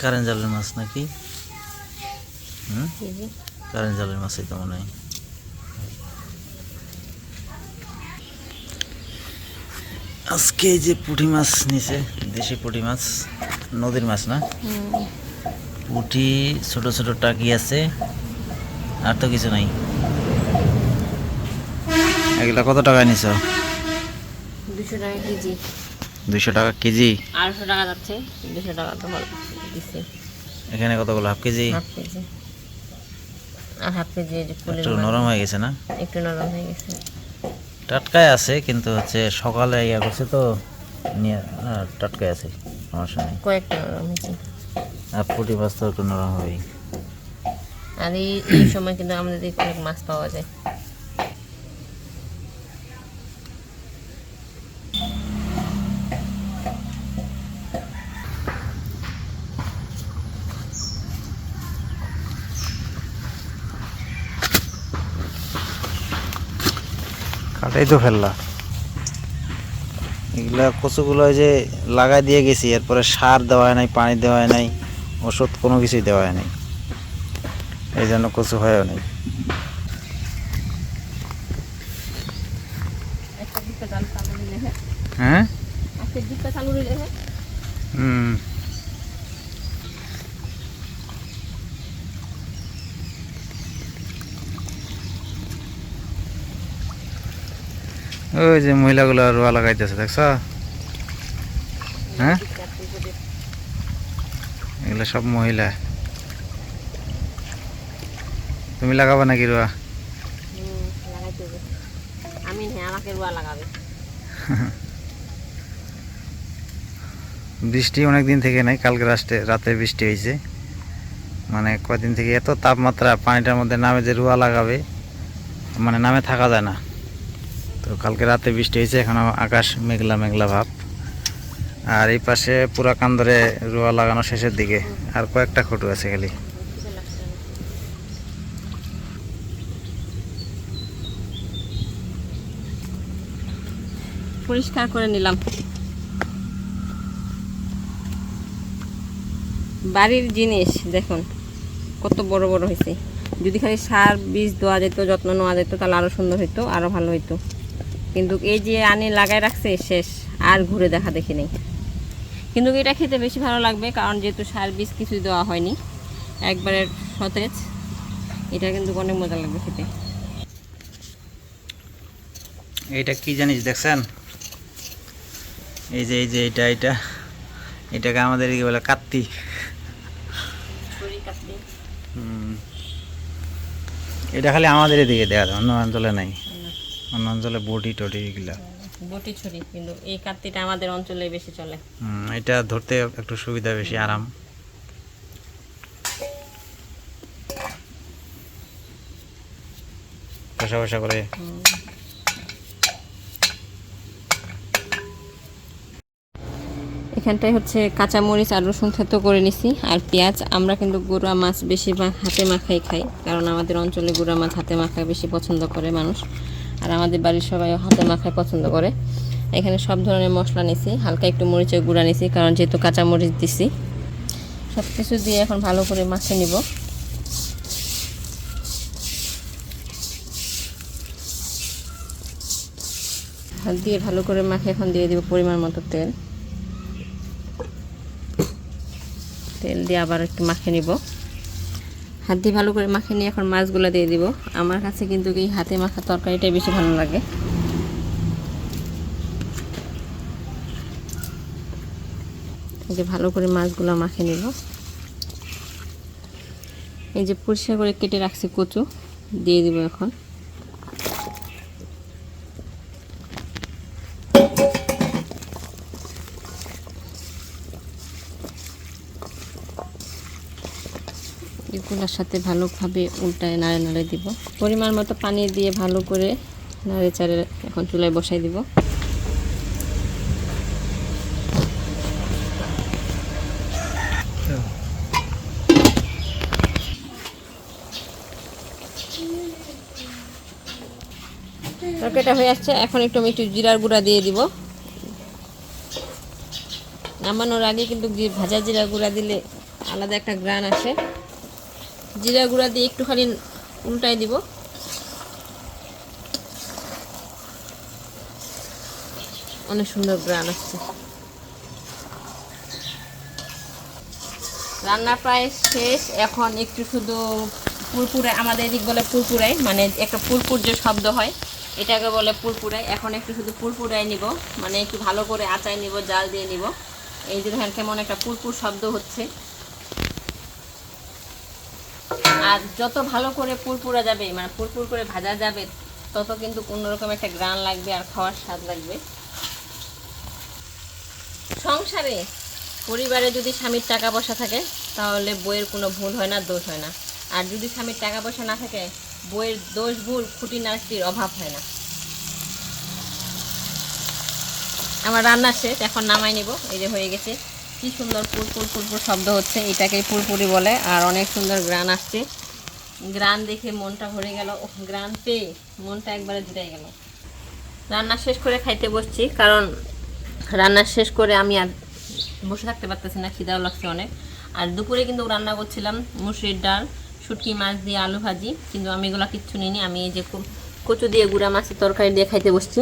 Current জালের মাছ নাকি? হুম? Current জালের মাছই তো মনে হয়। আজকে যে পুঁটি মাছ নিছে দেশি পুঁটি মাছ নদীর মাছ না? পুঁটি ছোট ছোট টাকি আছে আর তো কিছু নাই। এগুলা কত টাকা নিছ? দুশো টাকা কেজি। দুইশো টাকা কেজি? আড়াইশো টাকা যাচ্ছে দুশো টাকা তো হল দিচ্ছে এখানে কতগুলো? Half kg? Half kg. আর হাফ কেজি একটু নরম হয়ে গেছে না? একটু নরম হয়ে গেছে। টাটকায় আছে কিন্তু হচ্ছে সকালে ইয়া করছে তো নিয়ে টাটকায় আছে সমস্যা নেই। কয়েকটা নরম হয়েছে। আর পুঁটি মাছ তো একটু নরম হবেই। আর এই সময় কিন্তু আমাদের মাছ পাওয়া যায়। কাটাই তো ফেললা। এগুলা কচুগুলো যে লাগাই দিয়ে গেছি এরপরে সার দেওয়া হয় নাই পানি দেওয়া হয় নাই ওষুধ কোনো কিছুই দেওয়া হয় নাই। এই জন্য কচু হয়েও নেই। হ্যাঁ? হুম। ওই যে মহিলাগুলো রোয়া লাগাইতেছে দেখছ? হ্যাঁ? এগুলো সব মহিলা। তুমি লাগাবা নাকি রোয়া? হুম, লাগাইতে হবে আমি আমাকে রুয়া লাগাবে। বৃষ্টি অনেক দিন থেকে নাই কালকে রাস্তে রাতে বৃষ্টি হয়েছে মানে কয়দিন থেকে এত তাপমাত্রা পানিটার মধ্যে নামে যে রুয়া লাগাবে মানে নামে থাকা যায় না। তো কালকে রাতে বৃষ্টি হয়েছে, এখনও আকাশ মেঘলা মেঘলা ভাব। আর এই পাশে পুরা কান্দরে রুয়া লাগানো শেষের দিকে, আর কয়েকটা খটু আছে খালি। পরিষ্কার করে নিলাম। বাড়ির জিনিস, দেখুন, কত বড় বড় হয়েছে। যদি খালি সার, বীজ দেওয়া যেত, যত্ন নেওয়া যেত, তাহলে আরও সুন্দর হইতো আরও ভালো হইতো। কিন্তু এই যে আনি লাগাই রাখছে শেষ। আর ঘুরে দেখা দেখি নেই। কিন্তু এটা খেতে বেশি ভালো লাগবে কারণ যেহেতু সার বীজ কিছুই দেওয়া হয়নি একবারে সতেজ। এটা কিন্তু অনেক মজা লাগবে খেতে। এইটা কি জানিস দেখছেন? এই যে এই যে এটা এটা এটাকে আমাদের কি বলে কাত্তি। এটা খালি আমাদের এদিকে দেওয়া যায় অন্য অঞ্চলে নাই। অন্য অঞ্চলে বটি টটি এগুলা। বটি ছুরি কিন্তু এই আমাদের অঞ্চলে বেশি চলে। এটা ধরতে একটু সুবিধা বেশি আরাম। কষা কষা করে। এখানটায় হচ্ছে কাঁচা মরিচ আর রসুন থেতো করে নিছি আর পেঁয়াজ। আমরা কিন্তু গুঁড়া মাছ বেশিরভাগ হাতে মাখাই খাই কারণ আমাদের অঞ্চলে গুঁড়া মাছ হাতে মাখায় বেশি পছন্দ করে মানুষ। আর আমাদের বাড়ির সবাই হাতে মাখায় পছন্দ করে। এখানে সব ধরনের মশলা নিছি, হালকা একটু মরিচের গুঁড়া নিছি, কারণ যেহেতু কাঁচা মরিচ দিছি। সব কিছু দিয়ে এখন ভালো করে মাছে নিব। হাত দিয়ে ভালো করে মাখে এখন দিয়ে দিব পরিমাণ মতো তেল। তেল দিয়ে আবার একটু মাখে নিব। হাত দিয়ে ভালো করে মাখে নিয়ে এখন মাছগুলো দিয়ে দিব। আমার কাছে কিন্তু এই হাতে মাখা তরকারিটাই বেশি ভালো লাগে। এই যে ভালো করে মাছগুলো মাখে নিব। এই যে পরিষ্কার করে কেটে রাখছি কচু, দিয়ে দিব এখন। এগুলোর সাথে ভালোভাবে উল্টায় নাড়ে নাড়ে দিব। পরিমাণ মতো পানি দিয়ে ভালো করে নাড়ে চাড়ে এখন চুলায় বসাই দিব। তরকারিটা হয়ে আসছে। এখন একটু আমি একটু জিরার গুঁড়া দিয়ে দিব। নামানোর আগে কিন্তু ভাজা জিরা গুঁড়া দিলে আলাদা একটা গ্রান আসে। জিরা গুঁড়া দিয়ে একটুখানি উল্টাই দিব। অনেক সুন্দর গ্রান আসছে। রান্না প্রায় শেষ। এখন একটু শুধু পুরপুরে, আমাদের এদিক বলে পুরপুরাই মানে একটা পুরপুর যে শব্দ হয়, এটাকে বলে পুরপুরাই এখন একটু শুধু পুরপুরাই নিব মানে একটু ভালো করে আচাই নিব, জাল দিয়ে নিব। এই যে দেখেন কেমন একটা পুরপুর শব্দ হচ্ছে। আর যত ভালো করে পুরপুরা যাবে মানে পুরপুর করে ভাজা যাবে, তত কিন্তু অন্যরকম একটা গ্রান লাগবে আর খাওয়ার স্বাদ লাগবে। সংসারে, পরিবারে যদি স্বামীর টাকা পয়সা থাকে, তাহলে বইয়ের কোনো ভুল হয় না, দোষ হয় না। আর যদি স্বামীর টাকা পয়সা না থাকে, বইয়ের দোষ, ভুল খুঁটি নাস্তির অভাব হয় না। আমার রান্না শেষ, এখন নামাই নিব, এই যে হয়ে গেছে। কি সুন্দর পুরপুর পুরপুর শব্দ হচ্ছে এটাকেই পুরপুরি বলে, আর অনেক সুন্দর গ্রান আসছে। গ্রান দেখে মনটা ভরে গেল গ্রান পেয়ে মনটা একবারে জুড়ে গেল। রান্না শেষ করে খাইতে বসছি, কারণ রান্না শেষ করে আমি আর বসে থাকতে পারতেছি না, খিদাও লাগছে অনেক। আর দুপুরে কিন্তু রান্না করছিলাম মুসুরির ডাল, শুটকি মাছ দিয়ে আলু ভাজি, কিন্তু আমি এগুলো কিচ্ছু নিইনি, আমি এই যে কচু দিয়ে গুঁড়া মাছের তরকারি দিয়ে খাইতে বসছি।